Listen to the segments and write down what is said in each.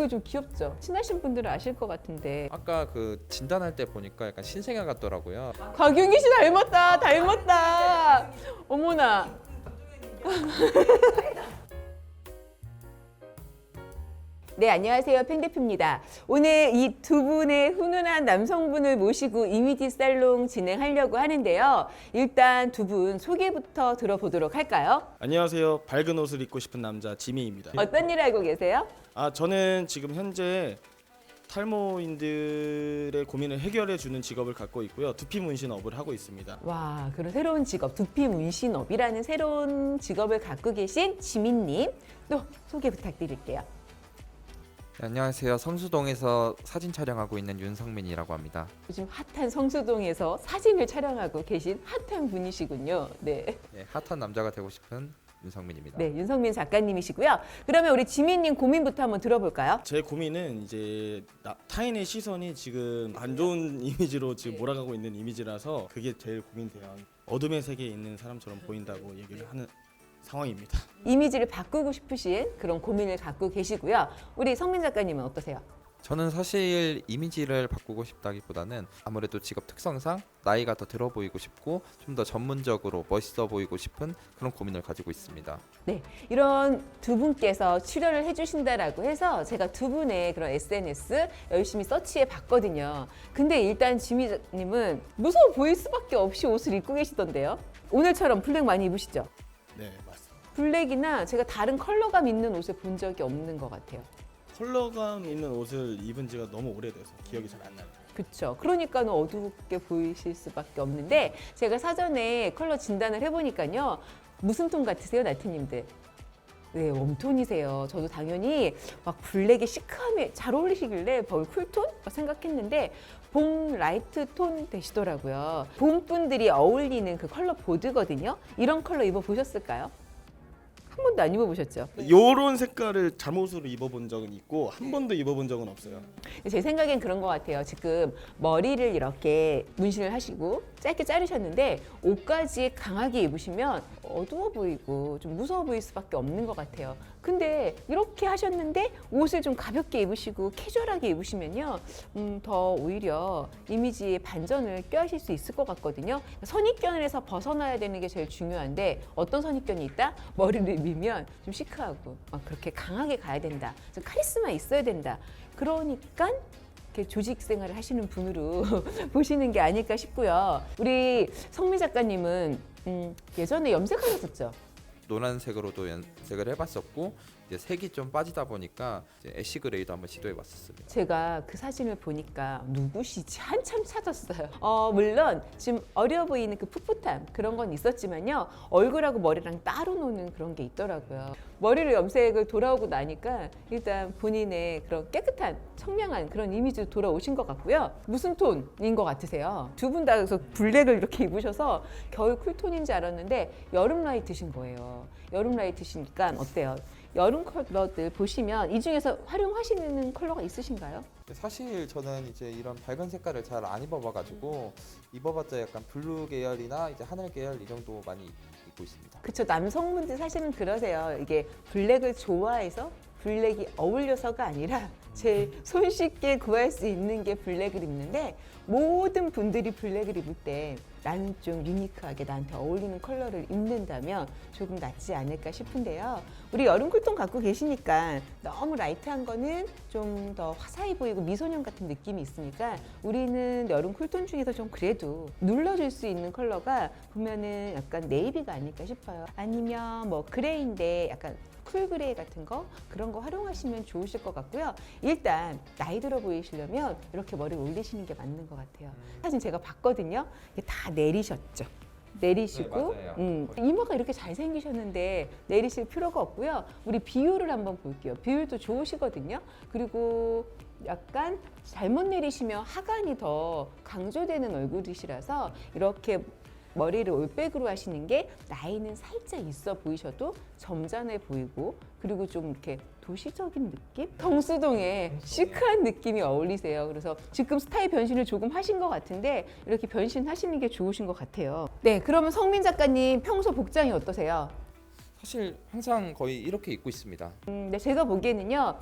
얼굴 좀 귀엽죠? 친하신 분들은 아실 것 같은데 아까 그 진단할 때 보니까 약간 신생아 같더라고요. 곽윤기 씨 닮았다 닮았다 어머나 네 안녕하세요 팽 대표입니다 오늘 이 두 분의 훈훈한 남성분을 모시고 이미지 살롱 진행하려고 하는데요 일단 두 분 소개부터 들어보도록 할까요 안녕하세요. 밝은 옷을 입고 싶은 남자 지미입니다. 어떤 일 알고 계세요? 아 저는 지금 현재 탈모인들의 고민을 해결해 주는 직업을 갖고 있고요. 두피 문신업을 하고 있습니다. 와, 그런 새로운 직업, 두피 문신업이라는 새로운 직업을 갖고 계신 지민님, 또 소개 부탁드릴게요. 네, 안녕하세요. 성수동에서 사진 촬영하고 있는 윤성민이라고 합니다. 요즘 핫한 성수동에서 사진을 촬영하고 계신 핫한 분이시군요. 네. 네, 핫한 남자가 되고 싶은 윤성민입니다. 네, 윤성민 작가님이시고요. 그러면 우리 지민님 고민부터 한번 들어볼까요? 제 고민은 이제 나- 타인의 시선이 지금 안 좋은 이미지로 지금 몰아가고 있는 이미지라서 그게 제일 고민돼요. 어둠의 세계에 있는 사람처럼 보인다고 얘기를 하는 상황입니다. 이미지를 바꾸고 싶으신 그런 고민을 갖고 계시고요. 우리 성민 작가님은 어떠세요? 저는 사실 이미지를 바꾸고 싶다기보다는 아무래도 직업 특성상 나이가 더 들어 보이고 싶고 좀 더 전문적으로 멋있어 보이고 싶은 그런 고민을 가지고 있습니다. 네, 이런 두 분께서 출연을 해주신다라고 해서 제가 두 분의 그런 SNS 열심히 서치해 봤거든요. 근데 일단 지미님은 무서워 보일 수밖에 없이 옷을 입고 계시던데요. 오늘처럼 블랙 많이 입으시죠? 네. 블랙이나 제가 다른 컬러감 있는 옷을 본 적이 없는 것 같아요. 컬러감 있는 옷을 입은 지가 너무 오래돼서 기억이 잘 안 나요. 그렇죠. 그러니까 어둡게 보이실 수밖에 없는데 제가 사전에 컬러 진단을 해보니까요. 무슨 톤 같으세요, 나트님들? 네, 웜톤이세요. 저도 당연히 막 블랙에 시크함에 잘 어울리시길래 거의 쿨톤 생각했는데 봄 라이트 톤 되시더라고요. 봄 분들이 어울리는 그 컬러 보드거든요. 이런 컬러 입어 보셨을까요? 한 번도 안 입어보셨죠? 요런 색깔을 잠옷으로 입어본 적은 있고 한 번도 입어본 적은 없어요. 제 생각엔 그런 것 같아요. 지금 머리를 이렇게 문신을 하시고 짧게 자르셨는데 옷까지 강하게 입으시면 어두워 보이고 좀 무서워 보일 수밖에 없는 것 같아요. 근데 이렇게 하셨는데 옷을 좀 가볍게 입으시고 캐주얼하게 입으시면요, 음, 더 오히려 이미지의 반전을 껴하실 수 있을 것 같거든요. 선입견에서 벗어나야 되는 게 제일 중요한데 어떤 선입견이 있다? 머리를 밀면 좀 시크하고 막 그렇게 강하게 가야 된다. 좀 카리스마 있어야 된다. 그러니까 이렇게 조직 생활을 하시는 분으로 보시는 게 아닐까 싶고요. 우리 성미 작가님은 음, 예전에 염색하셨었죠? 노란색으로도 연색을 해봤었고 이제 색이 좀 빠지다 보니까 이제 애쉬 그레이도 한번 시도해 봤었습니다. 제가 그 사진을 보니까 누구시지 한참 찾았어요. 어, 물론 지금 어려 보이는 그 풋풋함 그런 건 있었지만요. 얼굴하고 머리랑 따로 노는 그런 게 있더라고요. 머리를 염색을 돌아오고 나니까 일단 본인의 그런 깨끗한 청량한 그런 이미지로 돌아오신 것 같고요. 무슨 톤인 것 같으세요? 두 분 다 그래서 블랙을 이렇게 입으셔서 겨울 쿨톤인지 알았는데 여름 라이트신 거예요. 여름 라이트시니까 어때요? 여름 컬러들 보시면 이 중에서 활용하시는 컬러가 있으신가요? 사실 저는 이제 이런 밝은 색깔을 잘 안 입어봐가지고 입어봤자 약간 블루 계열이나 이제 하늘 계열 이 정도 많이 입고 있습니다. 그쵸 남성분들 사실은 그러세요. 이게 블랙을 좋아해서 블랙이 어울려서가 아니라 제일 손쉽게 구할 수 있는 게 블랙을 입는데 모든 분들이 블랙을 입을 때 나는 좀 유니크하게 나한테 어울리는 컬러를 입는다면 조금 낫지 않을까 싶은데요. 우리 여름 쿨톤 갖고 계시니까 너무 라이트한 거는 좀 더 화사해 보이고 미소년 같은 느낌이 있으니까 우리는 여름 쿨톤 중에서 좀 그래도 눌러줄 수 있는 컬러가 보면은 약간 네이비가 아닐까 싶어요. 아니면 뭐 그레이인데 약간 쿨 그레이 같은 거 그런 거 활용하시면 좋으실 것 같고요. 일단 나이 들어 보이시려면 이렇게 머리를 올리시는 게 맞는 것 같아요. 사진 제가 봤거든요. 이게 다 내리셨죠. 내리시고 네. 음, 이마가 이렇게 잘생기셨는데 내리실 필요가 없고요. 우리 비율을 한번 볼게요. 비율도 좋으시거든요. 그리고 약간 잘못 내리시면 하관이 더 강조되는 얼굴이시라서 이렇게 머리를 올백으로 하시는 게 나이는 살짝 있어 보이셔도 점잖해 보이고 그리고 좀 이렇게 도시적인 느낌? 성수동에 시크한 느낌이 어울리세요. 그래서 지금 스타일 변신을 조금 하신 것 같은데 이렇게 변신하시는 게 좋으신 것 같아요. 네, 그러면 성민 작가님 평소 복장이 어떠세요? 사실 항상 거의 이렇게 입고 있습니다. 음, 네, 제가 보기에는요.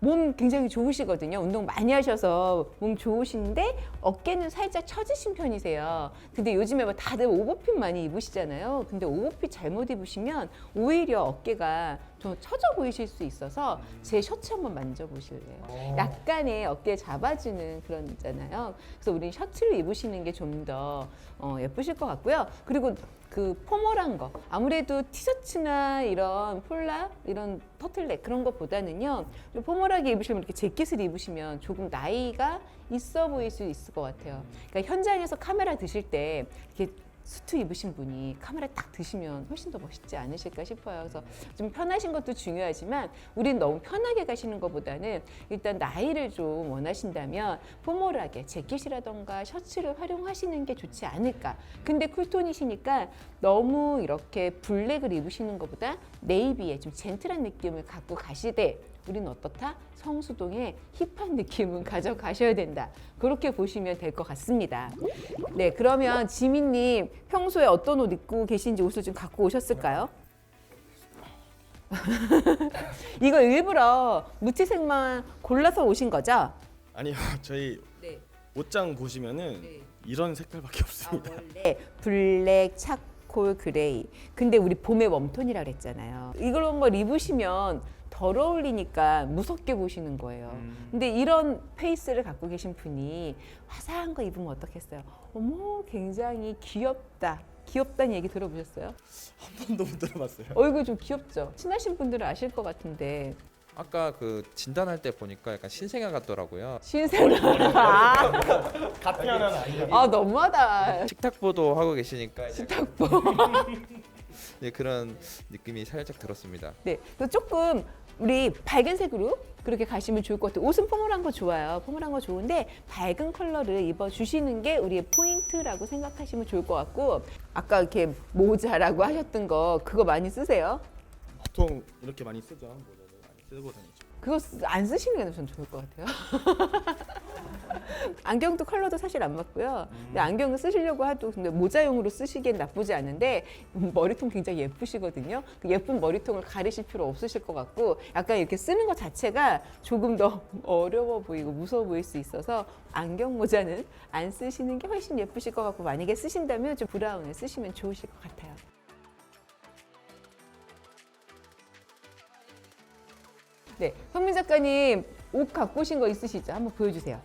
몸 굉장히 좋으시거든요. 운동 많이 하셔서 몸 좋으신데 어깨는 살짝 처지신 편이세요. 근데 요즘에 뭐 다들 오버핏 많이 입으시잖아요. 근데 오버핏 잘못 입으시면 오히려 어깨가 좀 처져 보이실 수 있어서 제 셔츠 한번 만져보실래요? 약간의 어깨 잡아주는 그런 있잖아요. 그래서 우리 셔츠를 입으시는 게 좀더 어, 예쁘실 것 같고요. 그리고 그 포멀한 거 아무래도 티셔츠나 이런 폴라 이런 터틀넥 그런 것보다는요 좀 포멀하게 입으시면 이렇게 재킷을 입으시면 조금 나이가 있어 보일 수 있을 것 같아요. 그러니까 현장에서 카메라 드실 때 이렇게 수트 입으신 분이 카메라 딱 드시면 훨씬 더 멋있지 않으실까 싶어요. 그래서 좀 편하신 것도 중요하지만 우린 너무 편하게 가시는 것보다는 일단 나이를 좀 원하신다면 포멀하게 재킷이라던가 셔츠를 활용하시는 게 좋지 않을까. 근데 쿨톤이시니까 너무 이렇게 블랙을 입으시는 것보다 네이비에 좀 젠틀한 느낌을 갖고 가시되 우리는 어떻다? 성수동의 힙한 느낌은 가져가셔야 된다. 그렇게 보시면 될 것 같습니다. 네, 그러면 지민님 평소에 어떤 옷 입고 계신지 옷을 좀 갖고 오셨을까요? 이거 일부러 무채색만 골라서 오신 거죠? 아니요 저희 네. 옷장 보시면은 네. 이런 색깔밖에 없습니다. 원래 블랙, 차콜, 그레이. 근데 우리 봄의 웜톤이라 그랬잖아요. 이런 걸 입으시면 덜 어울리니까 무섭게 보시는 거예요. 음. 근데 이런 페이스를 갖고 계신 분이 화사한 거 입으면 어떻겠어요? 어머, 굉장히 귀엽다. 귀엽다는 얘기 들어보셨어요? 한 번도 못 들어봤어요. 얼굴 좀 귀엽죠? 친하신 분들은 아실 것 같은데. 아까 그 진단할 때 보니까 약간 신생아 같더라고요. 신생아. 아, 같은 하나는 아니에요. 아, 너무하다. 식탁보도 하고 계시니까 이제 식탁보. 네, 그런 느낌이 살짝 들었습니다. 네, 그래서 조금 우리 밝은 색으로 그렇게 가시면 좋을 것 같아요. 옷은 포멀한 거 좋아요. 포멀한 거 좋은데 밝은 컬러를 입어 주시는 게 우리의 포인트라고 생각하시면 좋을 것 같고 아까 이렇게 모자라고 하셨던 거 그거 많이 쓰세요? 보통 이렇게 많이 쓰죠. 모자를 많이 쓰고 다니죠. 그거 쓰- 안 쓰시는 게 전 좋을 것 같아요. 안경도 컬러도 사실 안 맞고요. 근데 안경을 쓰시려고 해도 근데 모자용으로 쓰시기엔 나쁘지 않은데 머리통 굉장히 예쁘시거든요. 그 예쁜 머리통을 가리실 필요 없으실 것 같고 약간 이렇게 쓰는 것 자체가 조금 더 어려워 보이고 무서워 보일 수 있어서 안경 모자는 안 쓰시는 게 훨씬 예쁘실 것 같고 만약에 쓰신다면 좀 브라운을 쓰시면 좋으실 것 같아요. 네, 현민 작가님 옷 갖고 오신 거 있으시죠? 한번 보여주세요.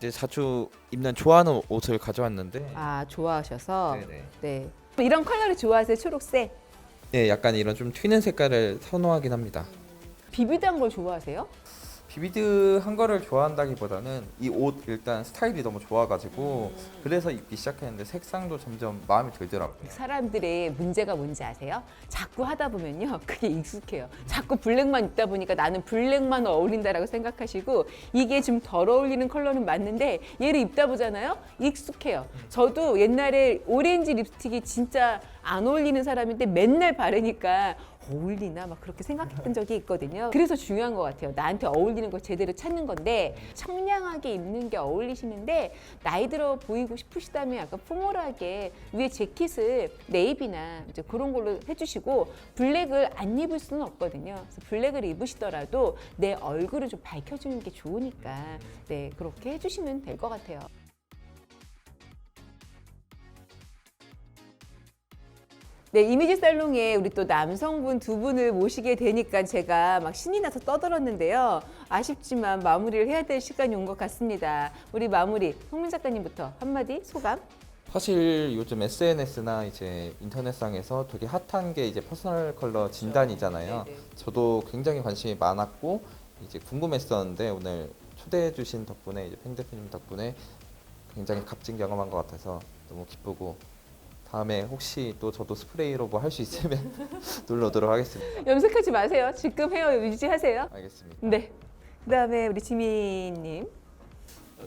이제 자주 입는 좋아하는 옷을 가져왔는데 아 좋아하셔서 네네. 네 이런 컬러를 좋아하세요 초록색 네, 약간 이런 좀 튀는 색깔을 선호하긴 합니다. 비비드한 걸 좋아하세요? 비비드한 거를 좋아한다기보다는 이 옷 일단 스타일이 너무 좋아가지고 그래서 입기 시작했는데 색상도 점점 마음에 들더라고요. 사람들의 문제가 뭔지 아세요? 자꾸 하다 보면요 그게 익숙해요. 자꾸 블랙만 입다 보니까 나는 블랙만 어울린다라고 생각하시고 이게 좀 덜 어울리는 컬러는 맞는데 얘를 입다 보잖아요 익숙해요. 저도 옛날에 오렌지 립스틱이 진짜 안 어울리는 사람인데 맨날 바르니까 어울리나 막 그렇게 생각했던 적이 있거든요. 그래서 중요한 것 같아요. 나한테 어울리는 걸 제대로 찾는 건데 청량하게 입는 게 어울리시는데 나이 들어 보이고 싶으시다면 약간 포멀하게 위에 재킷을 네이비나 이제 그런 걸로 해주시고 블랙을 안 입을 수는 없거든요. 그래서 블랙을 입으시더라도 내 얼굴을 좀 밝혀주는 게 좋으니까 네 그렇게 해주시면 될 것 같아요. 네, 이미지 살롱에 우리 또 남성분 두 분을 모시게 되니까 제가 막 신이 나서 떠들었는데요. 아쉽지만 마무리를 해야 될 시간이 온 것 같습니다. 우리 마무리, 홍민 작가님부터 한마디 소감? 사실 요즘 SNS나 이제 인터넷상에서 되게 핫한 게 이제 퍼스널 컬러 진단이잖아요. 네네. 저도 굉장히 관심이 많았고 이제 궁금했었는데 오늘 초대해 주신 덕분에 이제 팽 대표님 덕분에 굉장히 값진 경험한 것 같아서 너무 기쁘고 다음에 혹시 또 저도 스프레이로 뭐 할 수 있으면 놀러 오도록 하겠습니다. 염색하지 마세요. 지금 헤어 유지하세요. 알겠습니다. 네. 그다음에 우리 지민님.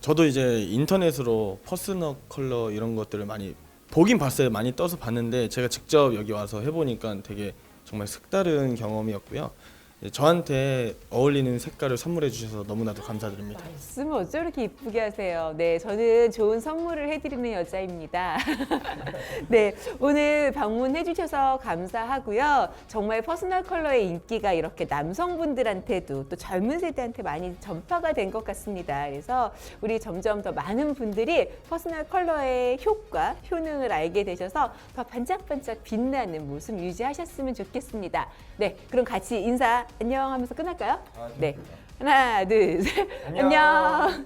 저도 이제 인터넷으로 퍼스널 컬러 이런 것들을 많이 보긴 봤어요. 많이 떠서 봤는데 제가 직접 여기 와서 해보니까 되게 정말 색다른 경험이었고요. 예, 저한테 어울리는 색깔을 선물해 주셔서 너무나도 감사드립니다. 말씀을 어쩜 이렇게 이쁘게 하세요. 네, 저는 좋은 선물을 해드리는 여자입니다. 네, 오늘 방문해 주셔서 감사하고요. 정말 퍼스널 컬러의 인기가 이렇게 남성분들한테도 또 젊은 세대한테 많이 전파가 된 것 같습니다. 그래서 우리 점점 더 많은 분들이 퍼스널 컬러의 효과, 효능을 알게 되셔서 더 반짝반짝 빛나는 모습 유지하셨으면 좋겠습니다. 네, 그럼 같이 인사 안녕 하면서 끝날까요? 네. 하나, 둘, 셋. 안녕.